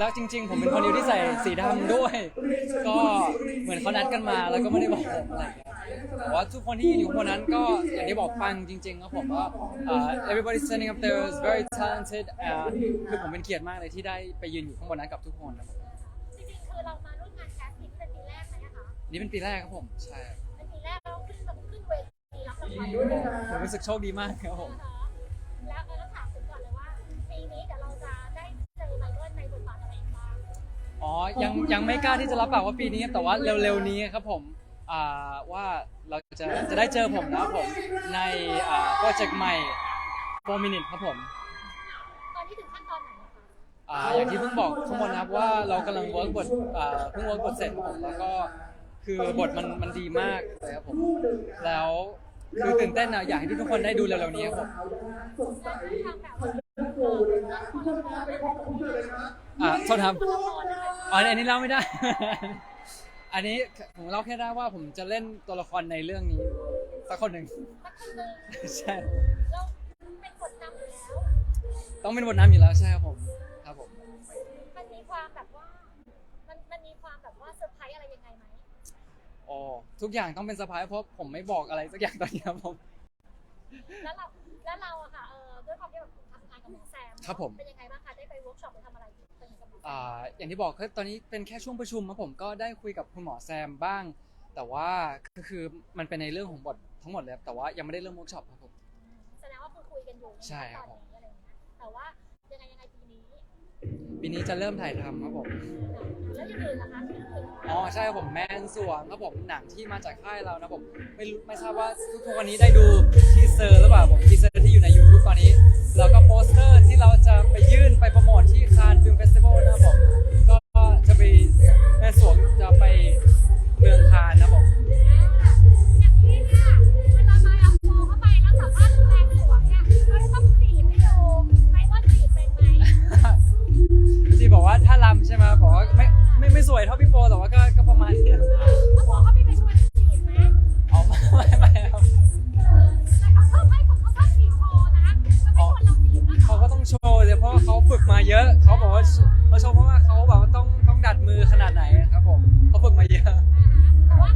แล้วจริง ๆ ผมเป็นคนเดียวที่ใส่สีดำด้วย ก็เหมือนเขานัดกันมาแล้วก็ไม่ได้บอกผมอะไรอย่างเงี้ยแต่ว่าทุกคนที่ยืนอยู่ข้างบนนั้นก็อย่างที่บอกปังจริงๆครับผมว่าเอ่อ everybody standing up there is very talented อ่าคือผมเป็นเกียรติมากเลยที่ได้ไปยืนอยู่ข้างบนนั้นกับทุกคนนะครับจริงๆคือเรามาร่วมงานแคสติ้งเป็นปีแรกไหมอะคะนี่เป็นปีแรกครับผมใช่เป็นปีแรกเราขึ้นมาขึ้นเวทีรับรางวัลด้วยนะคะผมรู้สึกโชคดีมากครับผมแล้ว ยังยังไม่กล้าที่จะรับปากว่าปีนี้แต่ว่าเร็วๆนี้ครับผมอ่าว่าเราจะจะได้เจอผมนะครับผมในอ่าโปรเจกต์ใหม่ 4 minute ครับผมตอนนี้ถึงขั้นตอนไหนคะอ่าอย่างที่เพิ่งบอกข้างบนนะครับว่าเรากำลังเวิร์กบทอ่าเพิ่งเวิร์กบทเสร็จครับผมแล้วก็คือบทมันมันดีมากเลยครับผมแล้วคือตื่นเต้นนะอยากให้ทุกคนได้ดูเร็วๆนี้ครับผม แล้วทางแบบเอ่องของละครเรื่องของละครอ่าโทษครับ ละคร อ๋ออันนี้เล่าไม่ได้ อันนี้ผมเล่าแค่ได้ว่าผมจะเล่นตัวละครในเรื่องนี้สักคนหนึ่งสักคนหนึ่งใช่เราเป็นบทนำอยู่แล้ว ต้องเป็นบทน้ำอยู่แล้วใช่ครับผมครับผม มันมีความแบบว่า มันมันมีความแบบว่าเซอร์ไพรส์อะไรยังไงไหมโอ้ทุกอย่างต้องเป็นเซอร์ไพรส์เพราะผมไม่บอกอะไรสักอย่างตอนนี้ครับผม แล้วเราแล้วเราอะค่ะเออด้วยความที่แบบทำงานกับน้องแซมครับผม เป็นยังไงบ้างคะได้ไปเวิร์กช็อปหรือทำอะไรเป็นกับน้องแซมอ่าอย่างที่บอกคือตอนนี้เป็นแค่ช่วงประชุมครับผมก็ได้คุยกับคุณหมอแซมบ้าง แต่ว่าก็คือมันเป็นในเรื่องของบททั้งหมดเลยครับแต่ว่ายังไม่ได้เริ่มเวิร์กช็อปครับผม แสดงว่าคือคุยกันอยู่ใช่ครับ ตอนนี้อะไรอย่างเงี้ยแต่ว่ายังไงยังไงปีนี้ปีนี้จะเริ่มถ่ายทำครับผมแล้วอยังอื่นนะคะที่อื่นอ๋อใช่ครับผมแมนสวงครับผมหนังที่มาจากค่ายเรานะผมไม่รู้ไม่ทราบว่าทุกๆวันนี้ได้ดูทีเซอร์หรือเปล่าผมทีเซอร์ที่อยู่ใน YouTube ตอนนี้ แล้วก็โปสเตอร์ที่เราจะไป วยเท่าพี่โปแต่ว่าก็ก็ประมาณนี้เขาบอกเขามีไปชวนจีบไหมเอาไม่ไม่ไม่ครับแต่เขาชอบให้ผมเขาชอบจีบโชว์นะเขาไม่ชวนเราจีบนะเขาก็ต้องโชว์เลยเพราะว่าเขาฝึกมาเยอะ เขาบอกว่าเขาโชว์เพราะว่าเขาแบบว่าต้องต้องดัดมือขนาดไหนครับผมเขาฝึกมาเยอะ แต่ว่า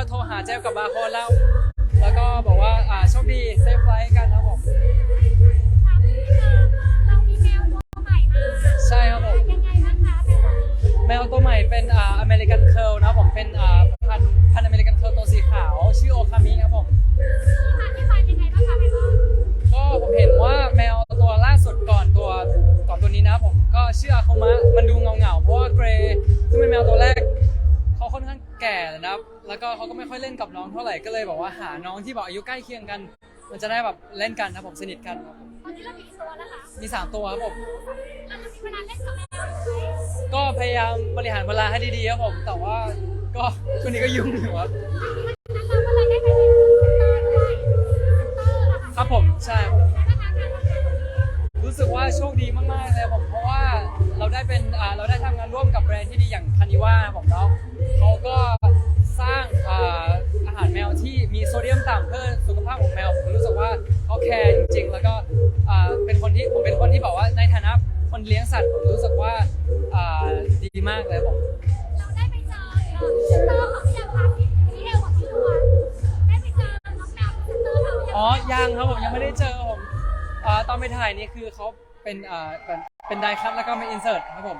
ก็โทรหาเจฟกับบาร์โค้ดแล้ว แล้วก็บอกว่าอ่าโชคดีเซฟไฟกันนะผม ถามนิดนึงเรามีแมวตัวใหม่มาใช่ครับผม ยังไงบ้างคะแมวตัวนี้แมวตัวใหม่เป็นอ่าอเมริกันเคิลนะครับผมเป็นอ่าพันธุ์พันอเมริกันเคิลตัวสีขาว ชื่อโอคามิครับผม ที่มาที่ไปยังไงบ้างคะแมวก็ผมเห็นว่าแมวตัวล่าสุดก่อนตัวก่อนตัวนี้นะผมก็ชื่ออาคุมะ ก่นะครับ แล้วก็เขาก็ไม่ค่อยเล่นกับน้องเท่าไหร่ ก็เลยบอกว่าหาน้องที่แบบอายุใกล้เคียงกัน มันจะได้แบบเล่นกันนะผมสนิทกันครับผมตอนนี้เรามีกี่ตัวแล้วคะมีสามตัวครับผม เราจะมีเวลาเล่นกับแมวไหมก็พยายามบริหารเวลาให้ดีๆครับผม แต่ว่าก็ช่วงนี้ก็ยุ่งอยู่ครับ นั้นเราก็เลยได้ไปเป็นพรีเซนเตอร์ด้วยพรีเซนเตอร์อะค่ะครับผมใช่ครับ แล้วก็ทางการทำงานตรงนี้รู้สึกว่าโชคดีมากๆเลยผมเพราะว่าเราได้เป็นอ่าเราได้ทำงานร่วมกับแบรนด์ที่ดีอย่างคานิว่าผมเนาะ คนเลี้ยงสัตว์ผมรู้สึกว่าดีมากเลยผมเราได้ไปเจอเตอร์ของพี่ดั๊กครับพี่เทลกับพี่ด้วนได้ไปเจอเตอร์เขาอ๋อยังครับผมยังไม่ได้เจอผมอ่ตอนไปถ่ายนี่คือเขาเป็นเป็นไดคัทแล้วก็มาอินเสิร์ตครับผม